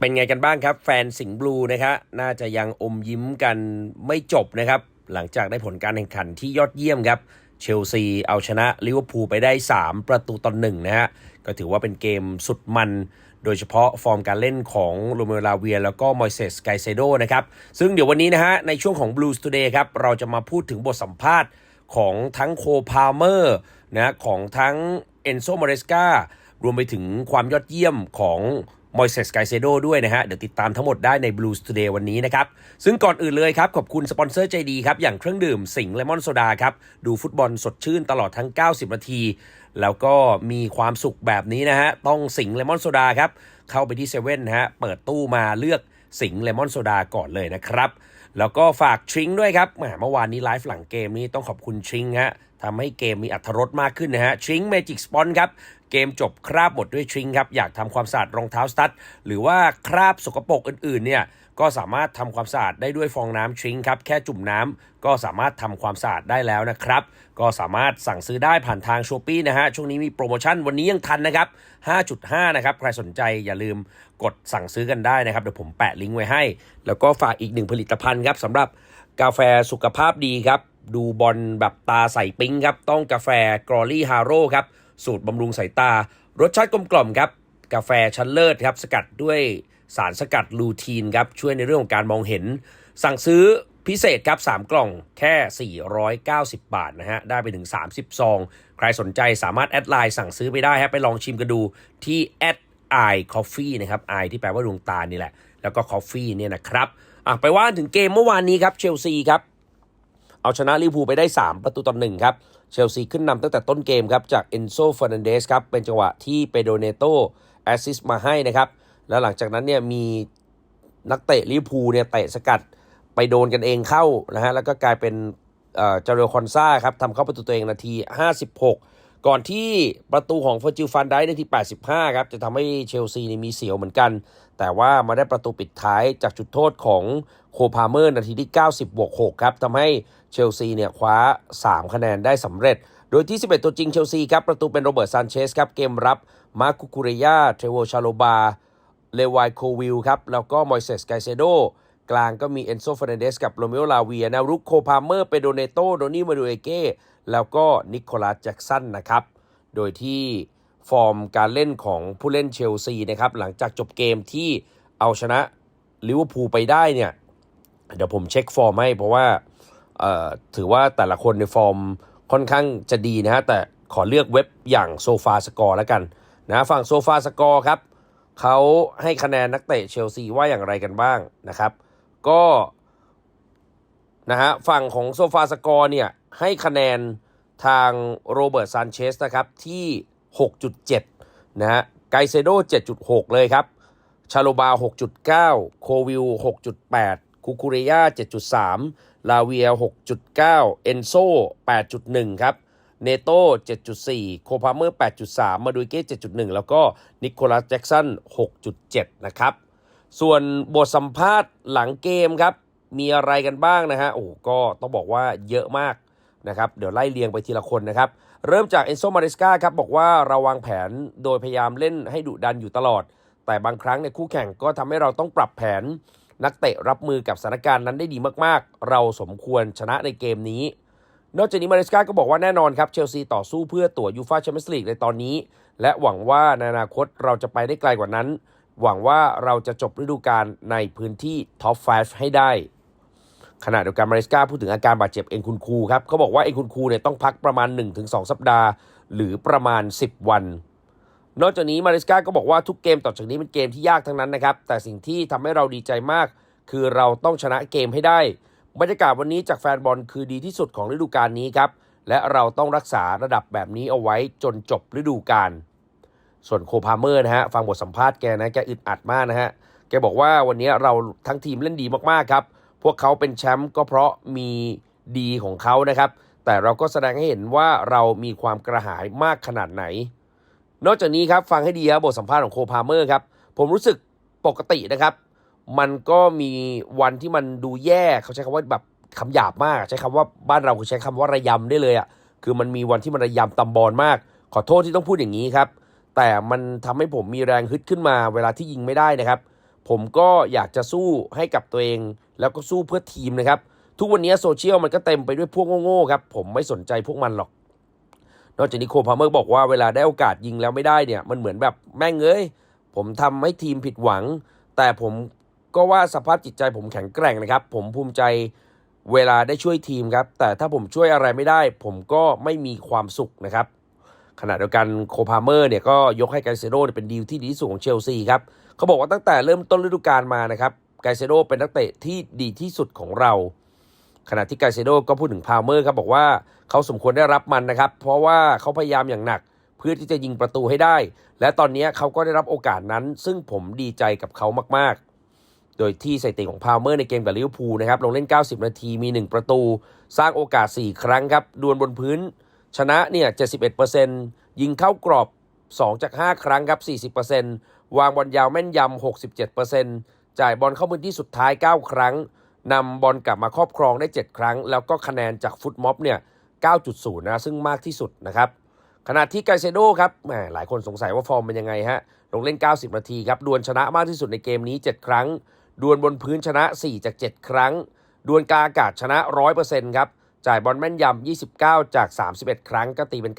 เป็นไงกันบ้างครับ แฟนสิงห์บลูนะครับน่าจะยังอมยิ้มกันไม่จบนะครับ หลังจากได้ผลการแข่งขันที่ยอดเยี่ยมครับเชลซีเอาชนะลิเวอร์พูลไปได้ 3 ประตูต่อหนึ่งนะฮะก็ถือว่าเป็นเกมสุดมัน โดยเฉพาะฟอร์มการเล่นของโรเมโอลาเวีย แล้วก็มอยเซสไกเซโดนะครับ ซึ่งเดี๋ยววันนี้นะฮะในช่วงของ Blues Today ครับ เราจะมาพูดถึงบทสัมภาษณ์ของทั้งโคพาเมอร์นะของทั้งเอนโซมาเรสการวมไปถึงความยอดเยี่ยมของ มอยเซสไกเซโดด้วยนะฮะ เดี๋ยวติดตามทั้งหมดได้ใน Blues Today วันนี้นะครับ ซึ่งก่อนอื่นเลยครับ ขอบคุณสปอนเซอร์ใจดีครับ อย่างเครื่องดื่มสิงห์เลมอนโซดาครับ ดูฟุตบอลสดชื่นตลอดทั้ง 90 นาที แล้วก็มีความสุขแบบนี้นะฮะ ต้องสิงห์เลมอนโซดาครับ เข้าไปที่เซเว่นนะฮะ เปิดตู้มาเลือกสิงห์เลมอนโซดาก่อนเลยนะครับแล้วก็ฝากทริงด้วยครับเมื่อวานนี้ไลฟ์หลังเกมนี้ต้องขอบคุณทริงฮะทำให้เกมมีอัธรสมากขึ้นนะฮะทริงเมจิกสปอนครับ เกมจบคราบหมดด้วยทริงครับ อยากทำความสะอาดรองเท้าสตั๊ดหรือว่าคราบสกปรกอื่นๆเนี่ยก็สามารถทำความสะอาดได้ด้วยฟองน้ำทริงครับ แค่จุ่มน้ำก็สามารถทำความสะอาดได้แล้วนะครับ ก็สามารถสั่งซื้อได้ผ่านทางช้อปี้นะฮะ ช่วงนี้มีโปรโมชั่นวันนี้ยังทันนะครับ 5.5 นะครับ ใครสนใจอย่าลืมกดสั่งซื้อกันได้นะครับ เดี๋ยวผมแปะลิงก์ไว้ให้ แล้วก็ฝากอีกหนึ่งผลิตภัณฑ์ครับสำหรับกาแฟสุขภาพดีครับ ดูบอลแบบตาใสปิ๊งครับ ต้องกาแฟกรอลี่ฮาโร่ครับ สูตรบำรุงสายตา รสชาติกลมกล่อมครับกาแฟชั้นเลิศครับสกัดด้วยสารสกัดลูทีนครับช่วยในเรื่องของการมองเห็น สั่งซื้อพิเศษครับ 3 กล่องแค่ 490 บาทนะฮะ ได้ไปถึง 30 ซอง ใครสนใจสามารถแอดไลน์สั่งซื้อไปได้ฮะไปลองชิมกันดูที่แอด i coffee นะครับ i ที่แปลว่าดวงตานี่แหละ แล้วก็ coffee เนี่ยนะครับอะไปว่าถึงเกมเมื่อวานนี้ครับเชลซีครับ เอาชนะลิเวอร์พูลไปได้ 3 ประตูต่อหนึ่งครับ เชลซีขึ้นนำตั้งแต่ต้นเกมครับ จากเอนโซฟอร์นันเดสครับ เป็นจังหวะที่เปโดเนโตแอสซิสมาให้นะครับ แล้วหลังจากนั้นเนี่ยมีนักเตะลิเวอร์พูลเนี่ยเตะสกัดไปโดนกันเองเข้านะฮะแล้วก็กลายเป็นเอ่อจเรลคอนซาครับทำเข้าประตูตัวเองนาที 56 ก่อนที่ประตูของเฟอร์จิลฟันได้นที่ 85 ครับ จะทำให้เชลซีนี่มีเสียวเหมือนกัน แต่ว่ามาได้ประตูปิดท้ายจากจุดโทษของโคพาเมอร์นาทีที่ 90บวก6ครับทำให้เชลซีเนี่ยคว้า 3 คะแนนได้สำเร็จ โดยที่ 11 ตัวจริงเชลซีครับ ประตูเป็นโรเบิร์ตซานเชสครับ เกมรับมาร์คุคูเรียเทรโวชาโลบา เลวายโควิลครับ แล้วก็มอยเซสไกเซโด กลางก็มีเอนโซเฟรนเดสกับโรเมโอลาเวียนวรุกโคพาเมอร์เปโดเนโตโดนี่มาดูเอเก้แล้วก็นิโคลัสแจ็กสันนะครับ โดยที่ฟอร์มการเล่นของผู้เล่นเชลซีนะครับ หลังจากจบเกมที่เอาชนะลิเวอร์พูลไปได้เนี่ย เดี๋ยวผมเช็คฟอร์มให้เพราะว่าถือว่าแต่ละคนในฟอร์มค่อนข้างจะดีนะฮะ แต่ขอเลือกเว็บอย่างโซฟาสกอร์แล้วกันนะฝั่งโซฟาสกอร์ครับเขาให้คะแนนนักเตะเชลซีว่าอย่างไรกันบ้างนะครับ ก็นะฮะฝั่งของโซฟาสกอร์เนี่ยให้คะแนนทางโรเบิร์ตซานเชสนะครับที่ 6.7 นะฮะไกเซโด 7.6 เลยครับ ชาโลบา 6.9 โควิล 6.8 คูคูเรียา7.3 ลาเวีย 6.9 เอนโซ 8.1 ครับ เนโต้ 7.4 โคพาเมอร์ 8.3 มาดูเก้ 7.1 แล้วก็นิโคลัสแจ็กสัน 6.7 นะครับ ส่วนบทสัมภาษณ์หลังเกมครับ มีอะไรกันบ้างนะฮะ โอ้ก็ต้องบอกว่าเยอะมากนะครับ เดี๋ยวไล่เรียงไปทีละคนนะครับ เริ่มจากเอนโซมาริสกาครับ บอกว่าเราวางแผนโดยพยายามเล่นให้ดุดันอยู่ตลอด แต่บางครั้งในยคู่แข่งก็ทำให้เราต้องปรับแผน นักเตะรับมือกับสถานการณ์นั้นได้ดีมากๆ เราสมควรชนะในเกมนี้ นอกจากนี้มาริสกาก็บอกว่าแน่นอนครับเชลซีต่อสู้เพื่อตั๋วยูฟาแชมเปี้ยนส์ลีกในตอนนี้ และหวังว่าในอนาคตเราจะไปได้ไกลกว่านั้น หวังว่าเราจะจบฤดูกาลในพื้นที่ท็อป 5 ให้ได้ ขณะเดียวกันมาริสกาพูดถึงอาการบาดเจ็บเอ็นคุณคูครับเขาบอกว่าเอ็นคุณคูเนี่ยต้องพักประมาณ 1-2 สัปดาห์ หรือประมาณ 10 วัน นอกจากนี้มาริสกาก็บอกว่าทุกเกมต่อจากนี้เป็นเกมที่ยากทั้งนั้นนะครับ แต่สิ่งที่ทำให้เราดีใจมาก คือเราต้องชนะเกมให้ได้ บรรยากาศวันนี้จากแฟนบอลคือดีที่สุดของฤดูกาลนี้ครับและเราต้องรักษาระดับแบบนี้เอาไว้จนจบฤดูกาล ส่วนโคพาเมอร์นะฮะฟังบทสัมภาษณ์แกนะแกอึดอัดมากนะฮะแกบอกว่าวันนี้เราทั้งทีมเล่นดีมากๆครับ พวกเขาเป็นแชมป์ก็เพราะมีดีของเขานะครับ แต่เราก็แสดงให้เห็นว่าเรามีความกระหายมากขนาดไหน นอกจากนี้ครับฟังให้ดีครับบทสัมภาษณ์ของโคพาเมอร์ครับผมรู้สึกปกตินะครับ มันก็มีวันที่มันดูแย่เขาใช้คำว่าแบบคำหยาบมาก ใช้คำว่าบ้านเราคือใช้คำว่าระยำได้เลยอะ่ะคือมันมีวันที่มันระยำตำบอลมาก ขอโทษที่ต้องพูดอย่างนี้ครับ แต่มันทำให้ผมมีแรงฮึดขึ้นมาเวลาที่ยิงไม่ได้นะครับ ผมก็อยากจะสู้ให้กับตัวเอง แล้วก็สู้เพื่อทีมนะครับ ทุกวันนี้โซเชียลมันก็เต็มไปด้วยพวกโง่ๆครับ ผมไม่สนใจพวกมันหรอก นอกจากนี้โคพาเมอร์บอกว่าเวลาได้โอกาสยิงแล้วไม่ได้เนี่ย มันเหมือนแบบแม่งเอ้ยผมทำให้ทีมผิดหวัง แต่ผมก็ว่าสภาพจิตใจผมแข็งแกร่งนะครับ ผมภูมิใจเวลาได้ช่วยทีมครับ แต่ถ้าผมช่วยอะไรไม่ได้ ผมก็ไม่มีความสุขนะครับ ขณะเดียวกันโคพาเมอร์เนี่ยก็ยกให้ไกเซโดเป็นดีลที่ดีที่สุดของเชลซีครับเขาบอกว่าตั้งแต่เริ่มต้นฤดูกาลมานะครับไกเซโดเป็นนักเตะที่ดีที่สุดของเรา ขณะที่ไกเซโดก็พูดถึงพาเมอร์ครับบอกว่าเขาสมควรได้รับมันนะครับ เพราะว่าเขาพยายามอย่างหนักเพื่อที่จะยิงประตูให้ได้ และตอนนี้เขาก็ได้รับโอกาสนั้น ซึ่งผมดีใจกับเขามาก ๆ โดยที่สถิติของพาเมอร์ในเกมกับลิเวอร์พูลนะครับลงเล่น 90 นาทีมี 1 ประตู สร้างโอกาส 4 ครั้งครับดวลบนพื้น ชนะเนี่ย71%ยิงเข้ากรอบ 2 จาก 5 ครั้งครับ 40%วางบอลยาวแม่นยำ 67%จ่ายบอลเข้าพื้นที่สุดท้าย 9 ครั้งนำบอลกลับมาครอบครองได้ 7 ครั้ง แล้วก็คะแนนจากฟุตม็อบเนี่ย 9.0 นะ ซึ่งมากที่สุดนะครับ ขณะที่ไกเซโดครับแหมหลายคนสงสัยว่าฟอร์มเป็นยังไงฮะ ลงเล่น 90 นาทีครับ ดวลชนะมากที่สุดในเกมนี้ 7 ครั้ง ดวลบนพื้นชนะ 4 จาก 7 ครั้ง ดวลกาอากาศชนะ 100%ครับ จ่ายบอลแม่นยำ 29 จาก 31 ครั้งก็ตีเป็น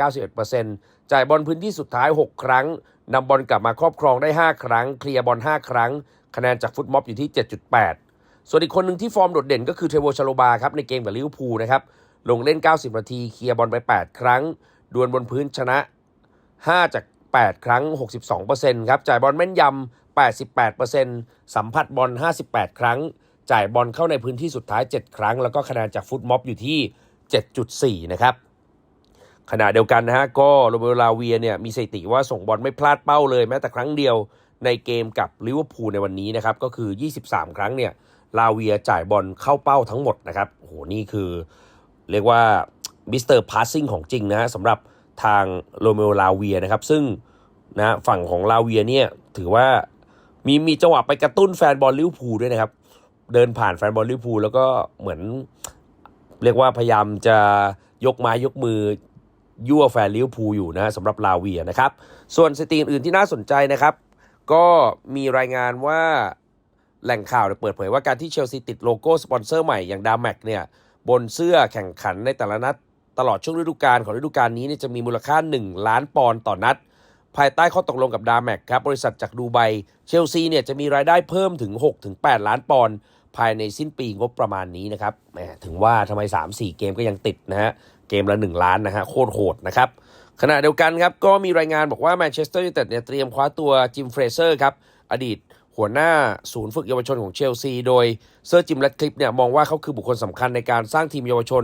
91%จ่ายบอลพื้นที่สุดท้าย 6 ครั้งนำบอลกลับมาครอบครองได้ 5 ครั้ง เคลียร์บอล 5 ครั้ง คะแนนจากฟุตม็อบอยู่ที่ 7.8 ส่วนอีกคนหนึ่งที่ฟอร์มโดดเด่นก็คือเทโวชาโลบาครับในเกมกับลิเวอร์พูลนะครับ ลงเล่น 90 นาที เคลียร์บอลไป 8 ครั้ง ดวลบนพื้นชนะ 5 จาก 8 ครั้ง 62%ครับ จ่ายบอลแม่นยำ 88%สัมผัสบอล 58 ครั้ง จ่ายบอลเข้าในพื้นที่สุดท้าย 7 ครั้ง แล้วก็คะแนนจากฟุตม็อบอยู่ที่ 7.4 นะครับขณะเดียวกันนะฮะก็โรเบโรลาเวียเนี่ยมีสถิติว่าส่งบอลไม่พลาดเป้าเลยแม้แต่ครั้งเดียวในเกมกับลิเวอร์พูลในวันนี้นะครับก็คือ 23 ครั้งเนี่ยลาเวียจ่ายบอลเข้าเป้าทั้งหมดนะครับโอ้โหนี่คือเรียกว่ามิสเตอร์พาสซิ่งของจริงนะฮะสำหรับทางโรเมโอลาเวียนะครับซึ่งนะฝั่งของลาเวียเนี่ยถือว่ามีมีจังหวะไปกระตุ้นแฟนบอลลิเวอร์พูลด้วยนะครับ เดินผ่านแฟนบอลลิเวอร์พูลแล้วก็เหมือน เรียกว่าพยายามจะยกไม้ยกมือยั่วแฟนลิเวอร์พูลอยู่นะสำหรับลาเวียนะครับ ส่วนสถิติอื่นที่น่าสนใจนะครับ ก็มีรายงานว่าแหล่งข่าวเปิดเผยว่าการที่เชลซีติดโลโก้สปอนเซอร์ใหม่อย่างดาแม็กเนี่ยบนเสื้อแข่งขันในแต่ละนัด ตลอดช่วงฤดูกาลของฤดูกาลนี้เนี่ยจะมีมูลค่า 1 ล้านปอนด์ต่อนัด ภายใต้ข้อตกลงกับดาแม็กครับบริษัทจากดูไบเชลซีเนี่ยจะมีรายได้เพิ่มถึง 6-8 ล้านปอนด์ ภายในสิ้นปีงบประมาณนี้นะครับแหมถึงว่าทำไม 3-4 เกมก็ยังติดนะฮะ เกมละ 1 ล้านนะฮะ โคตรโหดนะครับขณะเดียวกันครับ ก็มีรายงานบอกว่าแมนเชสเตอร์ยูไนเต็ดเนี่ยเตรียมคว้าตัวจิมเฟรเซอร์ครับ อดีตหัวหน้าศูนย์ฝึกเยาวชนของเชลซี โดยเซอร์จิมแรดคลิปเนี่ยมองว่าเขาคือบุคคลสำคัญในการสร้างทีมเยาวชน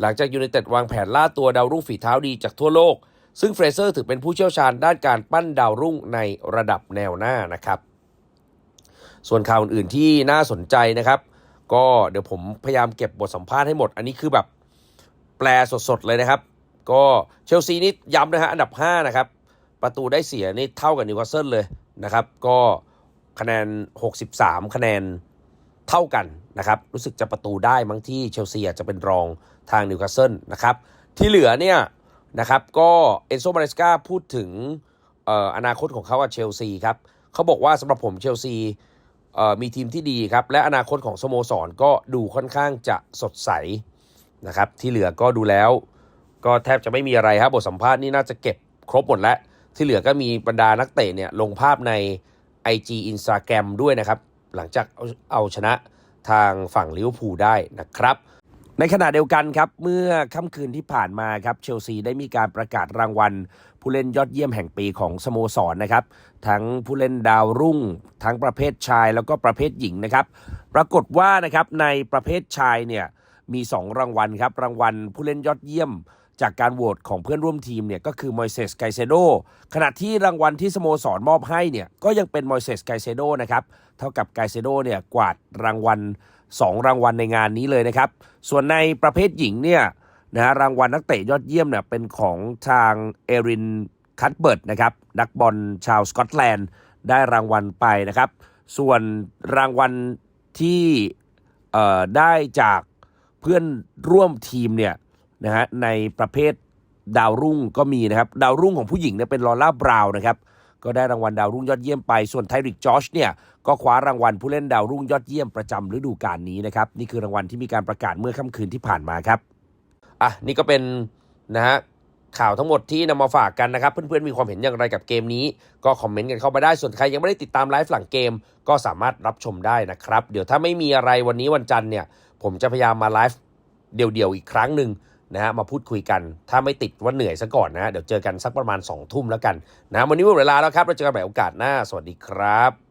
หลังจากยูไนเต็ดวางแผนล่าตัวดาวรุ่งฝีเท้าดีจากทั่วโลก ซึ่งเฟรเซอร์ถือเป็นผู้เชี่ยวชาญด้านการปั้นดาวรุ่งในระดับแนวหน้านะครับ ส่วนข่าวอื่นๆที่น่าสนใจนะครับ ก็เดี๋ยวผมพยายามเก็บบทสัมภาษณ์ให้หมด อันนี้คือแบบแปลสดๆเลยนะครับ ก็เชลซีนี่ย้ำนะฮะอันดับ 5 นะครับ ประตูได้เสียนี่เท่ากับนิวคาสเซิลเลยนะครับ ก็คะแนน 63 คะแนนเท่ากันนะครับ รู้สึกจะประตูได้มั้งที่เชลซีอาจจะเป็นรองทางนิวคาสเซิลนะครับ ที่เหลือเนี่ยนะครับก็เอนโซมาเนสกาพูดถึงอออนาคตของเขากับเชลซีครับเขาบอกว่าสำหรับผมเชลซี มีทีมที่ดีครับ และอนาคตของสโมสรก็ดูค่อนข้างจะสดใสนะครับ ที่เหลือก็ดูแล้ว ก็แทบจะไม่มีอะไรครับบทสัมภาษณ์นี่น่าจะเก็บครบหมดแล้ว ที่เหลือก็มีบรรดานักเตะเนี่ยลงภาพใน IG Instagram ด้วยนะครับ หลังจากเอาเอาชนะทางฝั่งลิเวอร์พูลได้นะครับ ในขณะเดียวกันครับ เมื่อค่ำคืนที่ผ่านมาครับเชลซีได้มีการประกาศรางวัล ผู้เล่นยอดเยี่ยมแห่งปีของสโมสรนนะครับ ทั้งผู้เล่นดาวรุ่ง ทั้งประเภทชายแล้วก็ประเภทหญิงนะครับ ปรากฏว่านะครับในประเภทชายเนี่ยมี 2 รางวัลครับ รางวัลผู้เล่นยอดเยี่ยมจากการโหวตของเพื่อนร่วมทีมเนี่ยก็คือมอยเซสไกเซโดขณะที่รางวัลที่สโมสรมอบให้เนี่ยก็ยังเป็นมอยเซสไกเซโดนะครับ เท่ากับไกเซโดเนี่ยกวาดรางวัล 2 รางวัลในงานนี้เลยนะครับ ส่วนในประเภทหญิงเนี่ย นะฮะรางวัลนักเตะยอดเยี่ยมเนี่ยเป็นของทางเอรินคัตเบิร์ตนะครับนักบอลชาวสกอตแลนด์ได้รางวัลไปนะครับ ส่วนรางวัลที่ได้จากเพื่อนร่วมทีมเนี่ยนะฮะในประเภทดาวรุ่งก็มีนะครับ ดาวรุ่งของผู้หญิงเนี่ยเป็นลอร่าบราวน์นะครับก็ได้รางวัลดาวรุ่งยอดเยี่ยมไป ส่วนไทริกจอชเนี่ยก็คว้ารางวัลผู้เล่นดาวรุ่งยอดเยี่ยมประจำฤดูกาลนี้นะครับ นี่คือรางวัลที่มีการประกาศเมื่อค่ำคืนที่ผ่านมาครับ อะนี่ก็เป็นนะฮะข่าวทั้งหมดที่นำมาฝากกันนะครับ เพื่อนๆมีความเห็นอย่างไรกับเกมนี้ ก็คอมเมนต์กันเข้ามาได้ส่วนใครยังไม่ได้ติดตามไลฟ์หลังเกม ก็สามารถรับชมได้นะครับ เดี๋ยวถ้าไม่มีอะไรวันนี้วันจันทร์เนี่ยผมจะพยายามมาไลฟ์เดี่ยวๆอีกครั้งหนึ่งนะฮะมาพูดคุยกัน ถ้าไม่ติดว่าเหนื่อยซะก่อนนะฮะเดี๋ยวเจอกันสักประมาณ2องทุ่มแล้วกันนะวันนี้หมดเวลาแล้วครับเราเจอกันใหม่โอกาสหน้า สวัสดีครับ